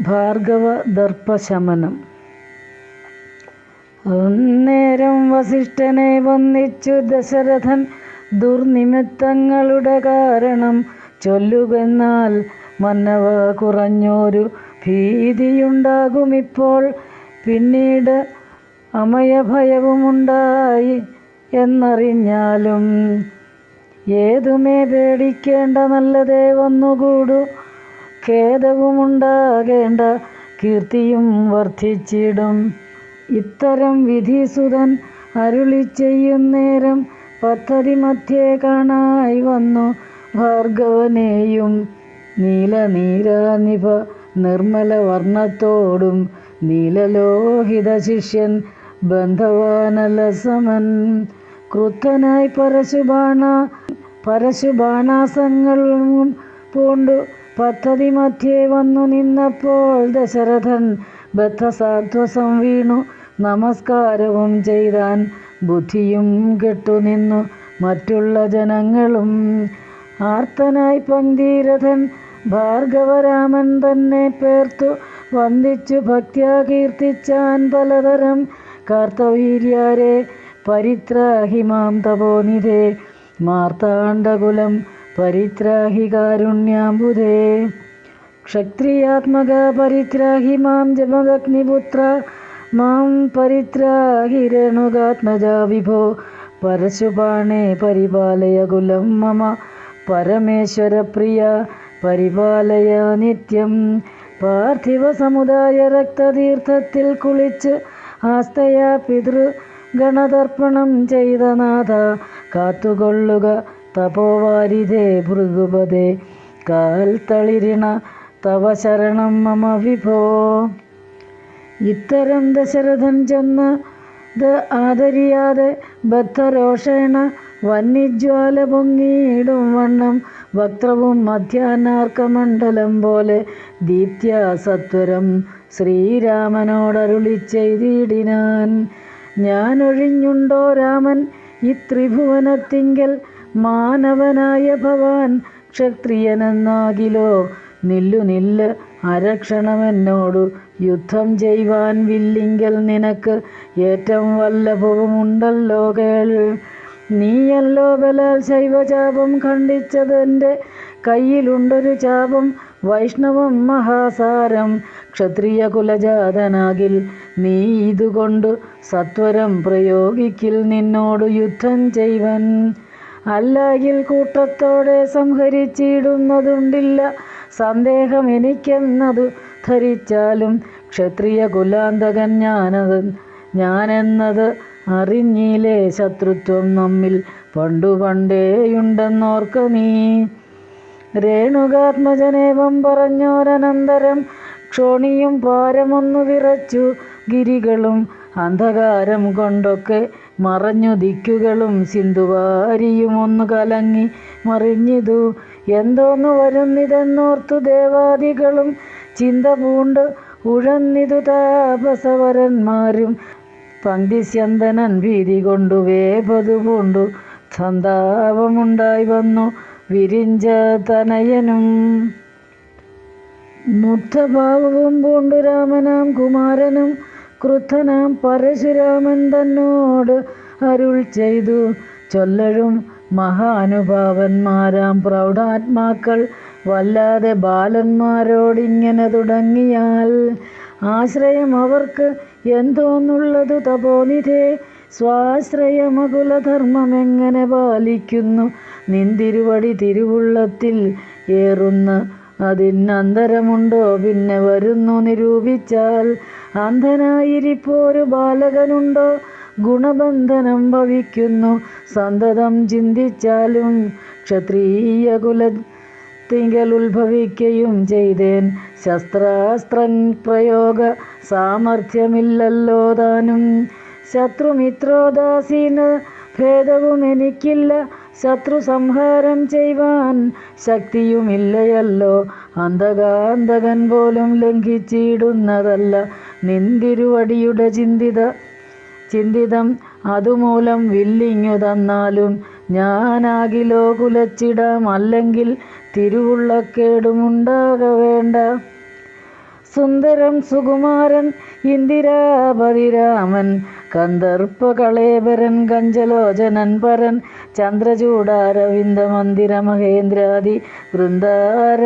ഭാർഗവ ദർപ്പശമനം അന്നേരം വസിഷ്ഠനെ വന്നിച്ചു ദശരഥൻ ദുർനിമിത്തങ്ങളുടെ കാരണം ചൊല്ലുകെന്നാൽ മന്നവ കുറഞ്ഞൊരു ഭീതിയുണ്ടാകുമിപ്പോൾ. പിന്നീട് അമയഭയവുമുണ്ടായി എന്നറിഞ്ഞാലും ഏതുമേ പേടിക്കേണ്ട നല്ലതേ വന്നുകൂടു. ഖേദവുമുണ്ടാകേണ്ട കീർത്തിയും വർദ്ധിച്ചിടും. ഇത്തരം വിധിസുതൻ അരുളി ചെയ്യുന്നേരം പദ്ധതി മധ്യേ കാണായി വന്നു ഭാർഗവനെയും. നീല നീരാനിഭ നിർമ്മല വർണത്തോടും നീലലോഹിത ശിഷ്യൻ ബന്ധവാനലസമൻ ക്രുദ്ധനായി പരശുബാണ പരശുബാണാസങ്ങളും പൂണ്ടു പദ്ധതി മധ്യേ വന്നു നിന്നപ്പോൾ ദശരഥൻ ബദ്ധസാധ്വസം വീണു. നമസ്കാരവും ചെയ്താൻ ബുദ്ധിയും കെട്ടുനിന്നു മറ്റുള്ള ജനങ്ങളും ആർത്തനായി പങ്കീരഥൻ ഭാർഗവരാമൻ തന്നെ പേർത്തു. വന്ദിച്ചു ഭക്ത്യാ കീർത്തിച്ചാൻ പലതരം കാർത്തവീര്യാരെ പരിത്രാഹിമാം തപോനിധേ മാർത്താണ്ഡകുലം പരിത്രാഹി കാരുണ്യാംബുധേ ക്ഷത്രിയാത്മക പരിത്രാഹി മാം ജമദഗ്നിപുത്ര മാം പരിത്രാഹി വിഭോ. പരശുപാണേ പരിപാലയ കുലം മമ പരമേശ്വരപ്രിയ പരിപാലയ നിത്യം. പാർത്ഥിവ സമുദായ രക്തതീർത്ഥത്തിൽ കുളിച്ച് ആസ്തയ പിതൃ ഗണതർപ്പണം ചെയ്ത നാഥ കാത്തുകൊള്ളുക തപോവാരിതേ ഭൃഗുപതേ. കാൽ തളിരിണ തവ ശരണം മമ വിഭോ. ഇത്തരം ദശരഥൻ ചെന്ന് ഇത് ആദരിയാതെ ബദ്ധരോഷേണ വന്യജ്വാല പൊങ്ങിയിടും വണ്ണം. വക്രവും മധ്യാനാർക്കമണ്ഡലം പോലെ ദീപ്യ സത്വരം ശ്രീരാമനോടരുളി ചെയ്തിടിനാൻ. ഞാനൊഴിഞ്ഞുണ്ടോ രാമൻ ഈ ത്രിഭുവനത്തിങ്കൽ മാനവനായ ഭവാൻ ക്ഷത്രിയനെന്നാകിലോ? നില്ലു നില്ല് അരക്ഷണമെന്നോടു യുദ്ധം ചെയ്യുവാൻ വില്ലിങ്കൽ നിനക്ക് ഏറ്റവും വല്ലഭവുമുണ്ടല്ലോ കേൾ. നീയല്ലോ ബലാൽ ശൈവചാപം ഖണ്ഡിച്ചതെന്റെ കയ്യിലുണ്ടൊരു ചാപം വൈഷ്ണവം മഹാസാരം ക്ഷത്രിയ കുലജാതനാകിൽ നീ ഇതുകൊണ്ട് സത്വരം പ്രയോഗിക്കിൽ നിന്നോട് യുദ്ധം ചെയ്വൻ അല്ലായിൽ കൂട്ടത്തോടെ സംഹരിച്ചിടുന്നതുണ്ടില്ല. സന്ദേഹം എനിക്കെന്നതു ധരിച്ചാലും ക്ഷത്രിയ കുലാന്തകൻ ഞാനത് ഞാനെന്നത് അറിഞ്ഞിലേ ശത്രുത്വം നമ്മിൽ പണ്ടു പണ്ടേയുണ്ടെന്നോർക്ക നീ. രേണുകാത്മജനേവം പറഞ്ഞോരനന്തരം ക്ഷോണിയും പാരമൊന്നു വിറച്ചു ഗിരികളും അന്ധകാരം കൊണ്ടൊക്കെ മറഞ്ഞു ദിക്കുകളും സിന്ധുവാരിയും ഒന്ന് കലങ്ങി മറിഞ്ഞിതു. എന്തോന്നു വരുന്നിതെന്നോർത്തു ദേവാദികളും. ചിന്ത പൂണ്ട് ഉഴന്നിതു താപസവരന്മാരും. പങ്ക്തിസ്യന്തനൻ ഭീതി കൊണ്ടു വേപതു പൂണ്ടു. സന്താപമുണ്ടായി വന്നു വിരിഞ്ച തനയനും. മുഗ്ധഭാവവും പൂണ്ടു രാമനാം കുമാരനും. ക്രുദ്ധനാം പരശുരാമൻ തന്നോട് അരുൾ ചെയ്തു. ചൊല്ലഴും മഹാനുഭാവന്മാരാം പ്രൗഢാത്മാക്കൾ വല്ലാതെ ബാലന്മാരോടിങ്ങനെ തുടങ്ങിയാൽ ആശ്രയം അവർക്ക് എന്തോന്നുള്ളതു തപോനിധേ? സ്വാശ്രയമകുലധർമ്മമെങ്ങനെ പാലിക്കുന്നു? നിന്തിരുവടി തിരുവുള്ളത്തിൽ ഏറുന്ന അതിനന്തരമുണ്ടോ? പിന്നെ വരുന്നു നിരൂപിച്ചാൽ. അന്ധനായിരിപ്പോരു ബാലകനുണ്ടോ? ഗുണബന്ധനം ഭവിക്കുന്നു. സന്തതം ചിന്തിച്ചാലും ക്ഷത്രീയ കുല തിങ്കൽ ഉത്ഭവിക്കുകയും ചെയ്തേൻ. ശസ്ത്രാസ്ത്ര പ്രയോഗ സാമർഥ്യമില്ലല്ലോ താനും. ശത്രുമിത്രോദാസീന ഭേദവും എനിക്കില്ല ശത്രു സംഹാരം ചെയ്യുവാൻ ശക്തിയുമില്ലയല്ലോ. അന്ധകാന്തകൻ പോലും ലംഘിച്ചിടുന്നതല്ല. നിന്തിരുവടിയുടെ ചിന്തിത ചിന്തിതം അതുമൂലം വില്ലിങ്ങു തന്നാലും ഞാനാകിലോ കുലച്ചിടാം അല്ലെങ്കിൽ തിരുവുള്ളക്കേടുമുണ്ടാക വേണ്ട സുന്ദരം സുകുമാരൻ ഇന്ദിരാപതിരാമൻ കന്ദർപ്പകളേബരൻ കഞ്ചലോചനൻ പരൻ ചന്ദ്രചൂടാരവിന്ദ മന്ദിര മഹേന്ദ്രാദി വൃന്ദാര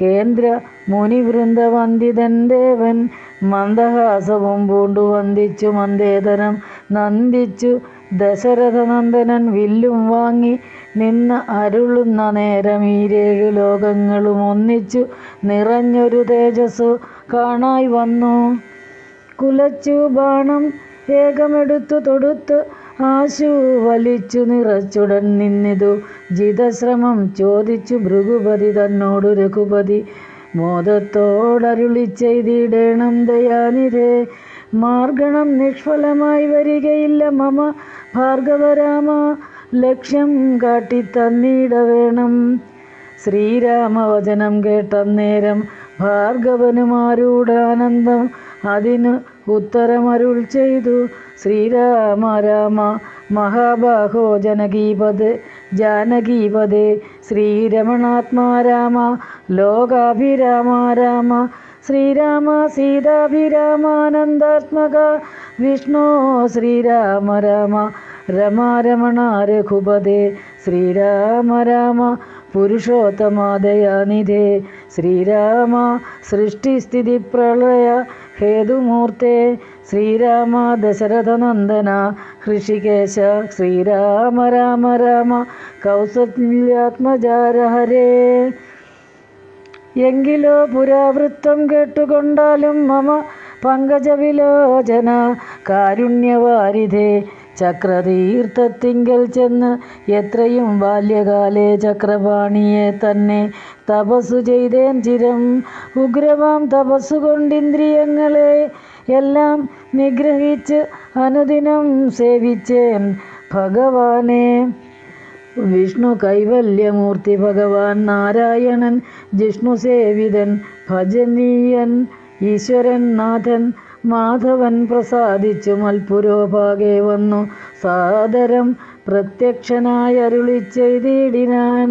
കേന്ദ്ര മുനിവൃന്ദവന്ദിതൻ ദേവൻ മന്ദഹാസവും പൂണ്ടു വന്ദിച്ചു മന്ദേതരം നന്ദിച്ചു ദശരഥനന്ദനൻ വില്ലും വാങ്ങി നിന്ന് അരുളുന്ന നേരം ഈ ഈരേഴു ലോകങ്ങളും ഒന്നിച്ചു നിറഞ്ഞൊരു തേജസ്സു കാണായി വന്നു. കുലച്ചു ബാണം ഏകമെടുത്തു തൊടുത്ത് ആശു വലിച്ചു നിറച്ചുടൻ നിന്നിതു. ജിതശ്രമം ചോദിച്ചു ഭൃഗുപതി തന്നോടു രഘുപതി മോദത്തോടരുളി ചെയ്തിടേണം ദയാനിരേ. മാർഗണം നിഷ്ഫലമായി വരികയില്ല മമ ഭാർഗവരാമ ലക്ഷ്യം കാട്ടി വേണം ശ്രീരാമവചനം കേട്ടന്നേരം ഭാർഗവനുമാരൂഢാനന്ദം അതിന് ഉത്തരമരുൾ ചെയ്തു. ശ്രീരാമ രാമ മഹാബാഹോ ജനകീപത് ജാനകീപതേ ശ്രീരമണാത്മാ രാമ ലോകാഭിരാമ രാമ ശ്രീരാമ സീതാഭിരാമാനന്ദാത്മക വിഷ്ണു ശ്രീരാമ രാമ രമാരമണ രഘുപതേ ശ്രീരാമ രാമ പുരുഷോത്തമാദയാനിധേ ശ്രീരാമ സൃഷ്ടിസ്ഥിതി പ്രളയ ഹേതുമൂർത്തേ. ശ്രീരാമ ദശരഥനന്ദന ഹൃഷികേശ ശ്രീരാമ രാമ രാമ കൗസല്യാത്മജാര ഹരേ എങ്കിലോ പുരാവൃത്തം കേട്ടുകൊണ്ടാലും മമ പങ്കജവിലോചന കാരുണ്യവാരിധേ. ചക്രതീർത്ഥത്തിങ്കൽ ചെന്ന് എത്രയും ബാല്യകാലേ ചക്രപാണിയെ തന്നെ തപസ്സു ചെയ്തേൻ ചിരം. ഉഗ്രമാം തപസ്സുകൊണ്ടിന്ദ്രിയങ്ങളെ എല്ലാം നിഗ്രഹിച്ച് അനുദിനം സേവിച്ചേൻ ഭഗവാനെ. വിഷ്ണു കൈവല്യമൂർത്തി ഭഗവാൻ നാരായണൻ ജിഷ്ണു സേവിതൻ ഭജനീയൻ ഈശ്വരൻ നാഥൻ മാധവൻ പ്രസാദിച്ചു മൽപുരോപാകെ വന്നു. സാദരം പ്രത്യക്ഷനായി അരുളി ചെയ്തിടിനാൻ.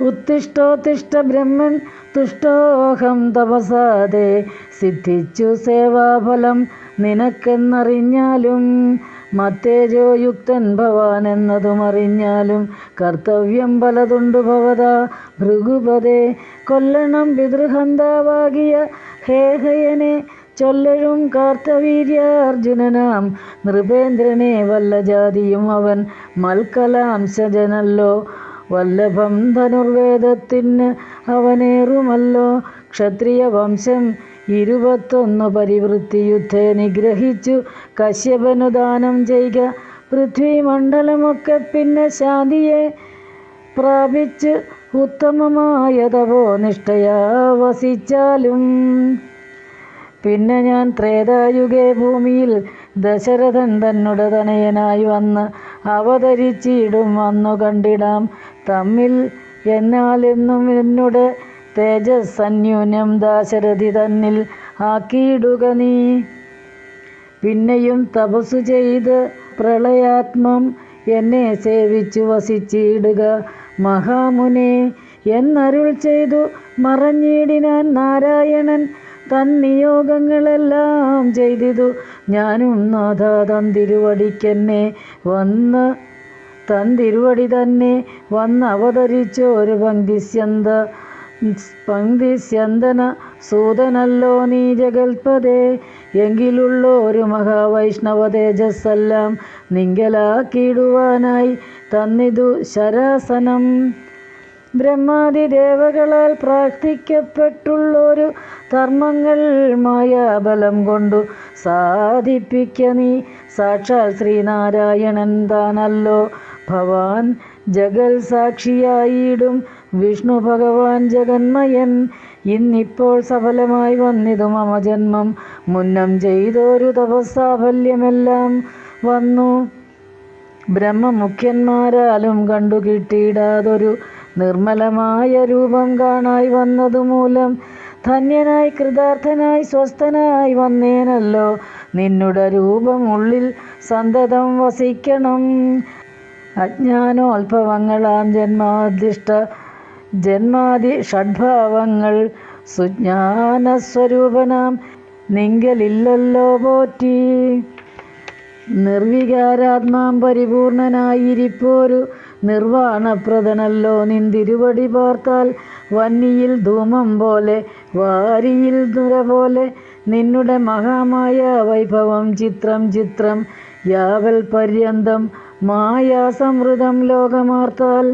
ഉത്തിഷ്ടോത്തിഷ്ട ബ്രഹ്മൻ തുഷ്ടോഹം തപസാതെ സിദ്ധിച്ചു സേവാഫലം നിനക്കെന്നറിഞ്ഞാലും മത്തേജോയുക്തൻ ഭവാൻ എന്നതും അറിഞ്ഞാലും കർത്തവ്യം പലതുണ്ട് ഭവത ഭൃഗുപതേ. കൊല്ലണം പിതൃഹന്താവാകിയ ഹേഹയനെ ചൊല്ലഴും കാർത്തവീര്യാർജുനനാം. നൃപേന്ദ്രനെ വല്ല ജാതിയും അവൻ മൽക്കലാംശജനല്ലോ വല്ലഭം ധനുർവേദത്തിന് അവനേറുമല്ലോ. ക്ഷത്രിയ വംശം ഇരുപത്തൊന്ന് പരിവൃത്തി യുദ്ധേ നിഗ്രഹിച്ചു. കശ്യപനു ദാനം ചെയ്യുക പൃഥ്വിമണ്ഡലമൊക്കെ പിന്നെ ശാന്തിയെ പ്രാപിച്ച് ഉത്തമമായ തപോ നിഷ്ഠയാ വസിച്ചാലും പിന്നെ ഞാൻ ത്രേതായുഗേ ഭൂമിയിൽ ദശരഥൻ തന്നുട തനയനായി വന്ന് അവതരിച്ചിടും വന്നു കണ്ടിടാം. തമ്മിൽ എന്നാലെന്നും എന്നുടെ അന്യൂന്യം ദാശരഥി തന്നിൽ ആക്കിയിടുക നീ. പിന്നെയും തപസ്സു ചെയ്ത് പ്രളയാത്മം എന്നെ സേവിച്ചു വസിച്ചിടുക. മഹാമുനെ എന്നരുൾ ചെയ്തു മറഞ്ഞിടിനാൻ നാരായണൻ തൻ നിയോഗങ്ങളെല്ലാം ചെയ്തിതു. ഞാനും നാഥ തന്തിരുവടിക്കെന്നെ വന്ന് തന്തിരുവടി തന്നെ വന്ന് അവതരിച്ചൊരു പങ്ക്തിസ്യന്ത പങ്ക്തിസ്യന്തന സൂതനല്ലോ നീ ജഗൽപദേ എങ്കിലുള്ള ഒരു മഹാവൈഷ്ണവ തേജസ്സെല്ലാം നിങ്കലാക്കിയിടുവാനായി തന്നിതു ശരാസനം. ബ്രഹ്മാതിദേവകളാൽ പ്രാർത്ഥിക്കപ്പെട്ടുള്ളൊരു ധർമ്മങ്ങൾ മായാബലം കൊണ്ടു സാധിപ്പിക്ക നീ. സാക്ഷാൽ ശ്രീനാരായണൻ താനല്ലോ. ഭവാൻ ജഗൽ സാക്ഷിയായിടും. വിഷ്ണു ഭഗവാൻ ജഗന്മയൻ ഇന്നിപ്പോൾ സഫലമായി വന്നിതു മമ ജന്മം. മുന്നം ചെയ്തൊരു തപസ്സാഫല്യമെല്ലാം വന്നു. ബ്രഹ്മമുഖ്യന്മാരാലും കണ്ടു കിട്ടിയിടാതൊരു നിർമ്മലമായ രൂപം കാണായി വന്നതുമൂലം ധന്യനായി കൃതാർത്ഥനായി സ്വസ്ഥനായി വന്നേനല്ലോ. നിന്നുടെ രൂപം ഉള്ളിൽ സന്തതം വസിക്കണം. അജ്ഞാനോത്ഭവങ്ങളാം ജന്മാധിഷ്ഠ ജന്മാതി ഷഡ്ഭാവങ്ങൾ സുജ്ഞാനസ്വരൂപനാം നിങ്കലില്ലല്ലോ പോറ്റി. നിർവികാരാത്മാം പരിപൂർണനായിരിപ്പോരു നിർവാണപ്രദനല്ലോ. നിന്തിരുവടി പാർത്താൽ വന്നിയിൽ ധൂമം പോലെ വാരിയിൽ നുര പോലെ. നിന്നുടെ മഹാമായ വൈഭവം ചിത്രം ചിത്രം യാവൽ പര്യന്തം മായാസമൃതം ലോകമാർത്താൽ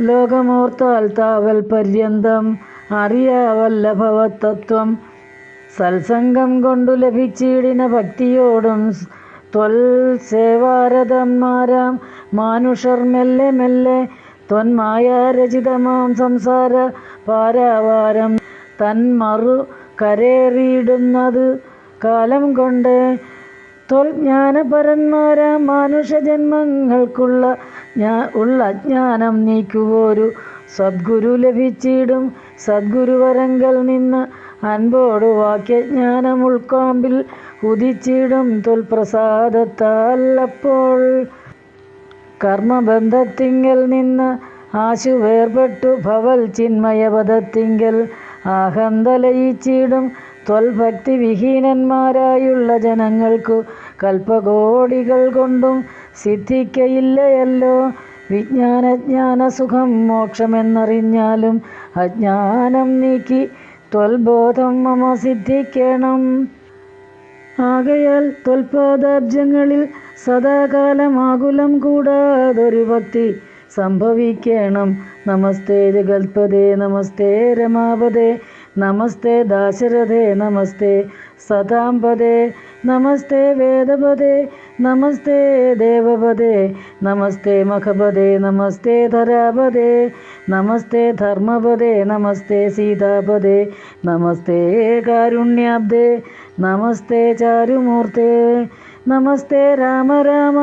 ലോകമോർത്താൽ താവൽ പര്യന്തം അറിയാവല്ല ഭവത്തത്വം സത്സംഗം കൊണ്ടു ലഭിച്ചിടിന ഭക്തിയോടും ത്വൽ സേവാരതന്മാരാം മാനുഷർ മെല്ലെ മെല്ലെ ത്വന്മായ ത്വന്മായാരചിതമാം സംസാര പാരാവാരം തന്മറു കരേറിയിടുന്നത് കാലം കൊണ്ട് ത്വൽജ്ഞാനപരന്മാരാം മാനുഷജന്മങ്ങൾക്കുള്ള ഞാ ഉള്ള അജ്ഞാനം നീക്കുവോരു സദ്ഗുരു ലഭിച്ചിടും സദ്ഗുരുവരങ്കൽ നിന്ന് അൻപോട് വാക്യജ്ഞാനം ഉൾക്കാമ്പിൽ ഉദിച്ചിടും തൊൽപ്രസാദത്താൽ അപ്പോൾ കർമ്മബന്ധത്തിങ്കൽ നിന്ന് ആശു വേർപെട്ടു ഭവൽ ചിന്മയപദത്തിങ്കൽ ആഹന്തലയിച്ചിടും ത്വൽഭക്തി വിഹീനന്മാരായുള്ള ജനങ്ങൾക്കു കൽപ്പകോടികൾ കൊണ്ടും സിദ്ധിക്കയില്ലയല്ലോ. വിജ്ഞാനജ്ഞാന സുഖം മോക്ഷമെന്നറിഞ്ഞാലും അജ്ഞാനം നീക്കി ത്വൽബോധം മമ സിദ്ധിക്കണം ആകയാൽ ത്വൽപാദാബ്ജങ്ങളിൽ സദാകാലമാകുലം കൂടാതൊരു ഭക്തി സംഭവിക്കണം. നമസ്തേ ജഗത്പദേ നമസ്തേ രമാപദേ നമസ്തേ ദാശരഥേ നമസ്തേ സതാംപദേ നമസ്തേ വേദപദേ നമസ്തേ ദേവപദേ നമസ്തേ മഖപദേ നമസ്തേ ധരാപദേ നമസ്തേ ധർമ്മപദേ നമസ്തേ സീതാപദേ നമസ്തേ കാരുണ്യാബ്ദേ നമസ്തേ ചാരുമൂർത്തേ നമസ്തേ രാമ രാമ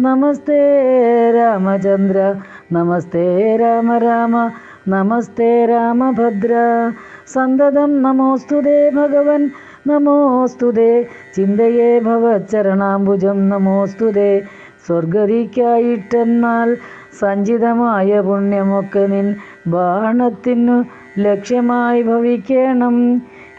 നമസ്തേ രാമചന്ദ്ര നമസ്തേ രാമ രാമ നമസ്തേ രാമഭദ്ര. സന്തതം നമോസ്തുതേ ഭഗവൻ നമോസ്തുതേ ചിന്തയേ ഭവച്ചരണാംബുജം നമോസ്തുതേ സ്വർഗരിക്കായിട്ടെന്നാൽ സഞ്ചിതമായ പുണ്യമൊക്കെ നിൻ ബാണത്തിനു ലക്ഷ്യമായി ഭവിക്കണം.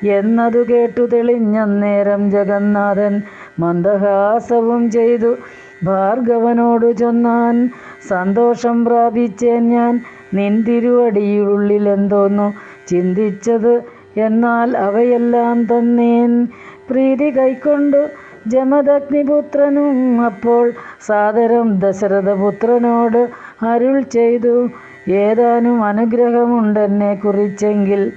എന്നതു കേട്ടു തെളിഞ്ഞന്നേരം ജഗന്നാഥൻ മന്ദഹാസവും ചെയ്തു. ഭാർഗവനോടു ചൊന്നാൻ സന്തോഷം പ്രാപിച്ചേൻ ഞാൻ. നിൻ തിരുവടിയുള്ളിലെന്തോന്നു ചിന്തിച്ചത് എന്നാൽ അവയെല്ലാം തന്നേൻ. പ്രീതി കൈക്കൊണ്ടു ജമദഗ്നിപുത്രനും അപ്പോൾ സാദരം ദശരഥപുത്രനോട് അരുൾ ചെയ്തു. ഏതാനും അനുഗ്രഹമുണ്ടെന്നെ കുറിച്ചെങ്കിൽ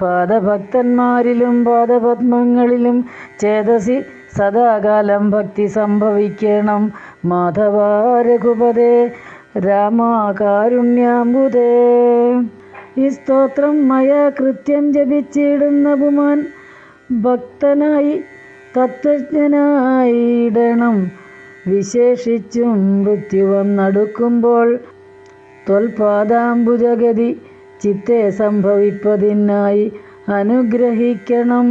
പാദഭക്തന്മാരിലും പാദപത്മങ്ങളിലും ചേതസി സദാകാലം ഭക്തി സംഭവിക്കണം. മാധവ രാമാകാരുണ്യാമ്പുതേ ഈ സ്തോത്രം മയ കൃത്യം ജപിച്ചിടുന്ന പുമാൻ ഭക്തനായി തത്വജ്ഞനായിടണം വിശേഷിച്ചും മൃത്യുവം നടുക്കുമ്പോൾ ത്വൽപാദാംബുജഗതി ചിത്തെ സംഭവിപ്പതിനായി അനുഗ്രഹിക്കണം.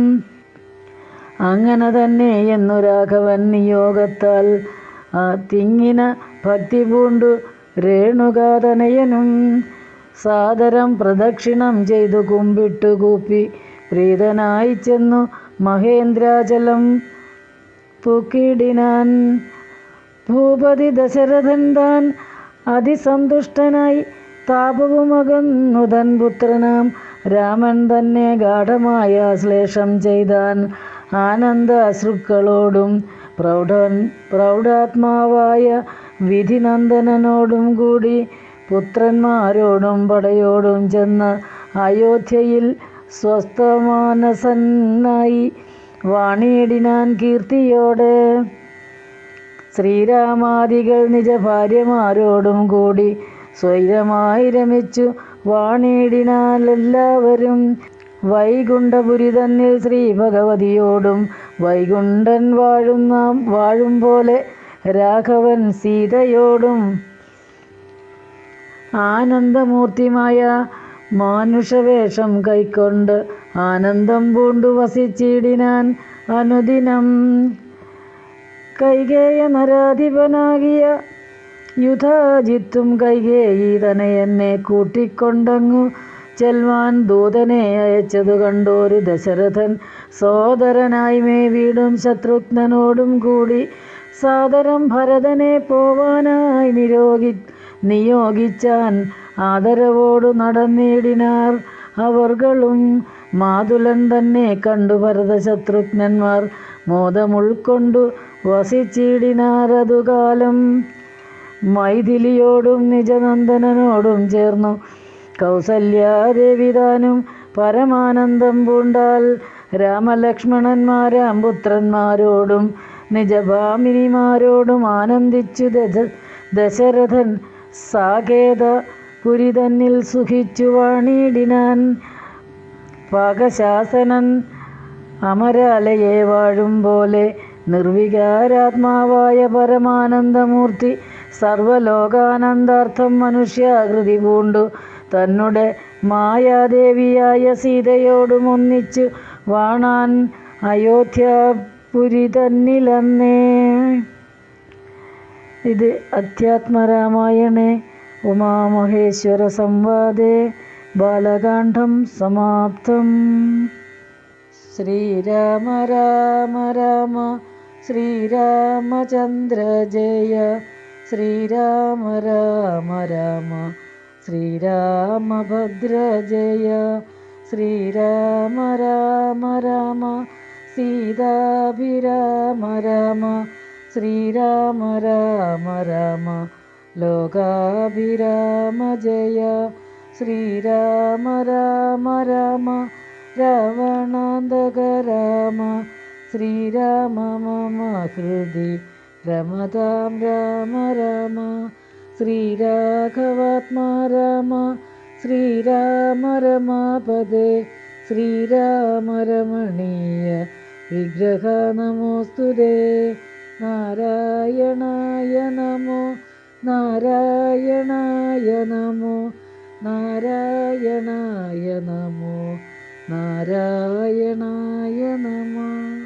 അങ്ങനെ തന്നെ എന്നു രാഘവൻ നിയോഗത്താൽ തിങ്ങിന ഭക്തി പൂണ്ടു രേണുകാതനയനും സാദരം പ്രദക്ഷിണം ചെയ്തു കുമ്പിട്ടു കൂപ്പി പ്രീതനായി ചെന്നു മഹേന്ദ്രാചലം പൂക്കിടിനാൻ. ഭൂപതി ദശരഥൻ താൻ അതിസന്തുഷ്ടനായി താപവുമകന്നു തൻ പുത്രനാം. രാമൻ തന്നെ ഗാഠമായ ശ്ലേഷം ചെയ്താൻ ആനന്ദ അശ്രുക്കളോടും പ്രൗഢൻ പ്രൗഢാത്മാവായ വിധിനന്ദനോടും കൂടി പുത്രന്മാരോടും പടയോടും ചെന്ന് അയോധ്യയിൽ സ്വസ്ഥമാനസന്നായി വാണിയിടിനാൻ കീർത്തിയോടെ ശ്രീരാമാദികൾ നിജ ഭാര്യമാരോടും കൂടി സ്വൈരമായി രമിച്ചു വാണിയിടിനാൽ എല്ലാവരും വൈകുണ്ഠപുരി തന്നിൽ ശ്രീ ഭഗവതിയോടും വൈകുണ്ഠൻ വാഴുന്ന വാഴും പോലെ രാഘവൻ സീതയോടും. ആനന്ദമൂർത്തിമായ മാനുഷവേഷം കൈക്കൊണ്ട് ആനന്ദം പൂണ്ടു വസിച്ചിടിനാൻ അനുദിനം. കൈകേയ നരാധിപനാകിയ യുധാജിത്തും കൈകേയി തനയെന്നെ കൂട്ടിക്കൊണ്ടങ്ങു. ചെൽവാൻ ദൂതനെ അയച്ചതു കണ്ടോരു ദശരഥൻ. സോദരനായി മേ വീടും ശത്രുഘ്നോടും കൂടി സാദരം ഭരതനെ പോവാനായി നിരോഗി നിയോഗിച്ചാൻ ആദരവോടു നടന്നിടിനാർ അവർകളും മാതുലൻ തന്നെ കണ്ടു ഭരത ശത്രുഘ്നന്മാർ. മോദമുൾക്കൊണ്ടു വസിച്ചിടിനാരതുകാലം. മൈഥിലിയോടും നിജനന്ദനനോടും ചേർന്നു. കൗസല്യാദേവിതാനും പരമാനന്ദം പൂണ്ടാൽ രാമലക്ഷ്മണന്മാരാം പുത്രന്മാരോടും നിജഭാമിനിമാരോടും ആനന്ദിച്ചു ദശ ദശരഥൻ സാകേത പുരിതന്നിൽ സുഖിച്ചു വാണിടിനാൻ. പാകശാസനൻ അമരാലയെ വാഴും പോലെ നിർവികാരാത്മാവായ പരമാനന്ദമൂർത്തി സർവലോകാനന്ദാർത്ഥം മനുഷ്യാകൃതി പൂണ്ടു. തന്നെ മായാദേവിയായ സീതയോടും ഒന്നിച്ചു വാണാൻ അയോധ്യാപുരി തന്നിലന്നേ. ഇത് അധ്യാത്മരാമായണേ. ഉമാമഹേശ്വര സംവാദേ. ബാലകാന്ഡം സമാപ്തം. ശ്രീരാമ രാമ രാമ ശ്രീരാമചന്ദ്ര ജയ. ശ്രീരാമ രാമ രാമ ശ്രീരാമഭദ്ര ജയ ശ്രീരാമ രാമ രാമ സീതാഭിരാമ രാമ ശ്രീരാമ രാമ രാമ ലോകാഭിരാമ ജയ ശ്രീരാമ രാമ രാമ രാവണാന്തക രാമ ശ്രീരാമ മമ ഹൃദി രമതാം രാമ രാമ ശ്രീരാഘവാത്മാ രാമ ശ്രീരാമ രമാപദേ ശ്രീരാമ രമണീയ വിഗ്രഹ നമോസ്തുതേ നാരായണായ നമോ നാരായണായ നമോ നാരായണായ നമോ നാരായണായ നമ.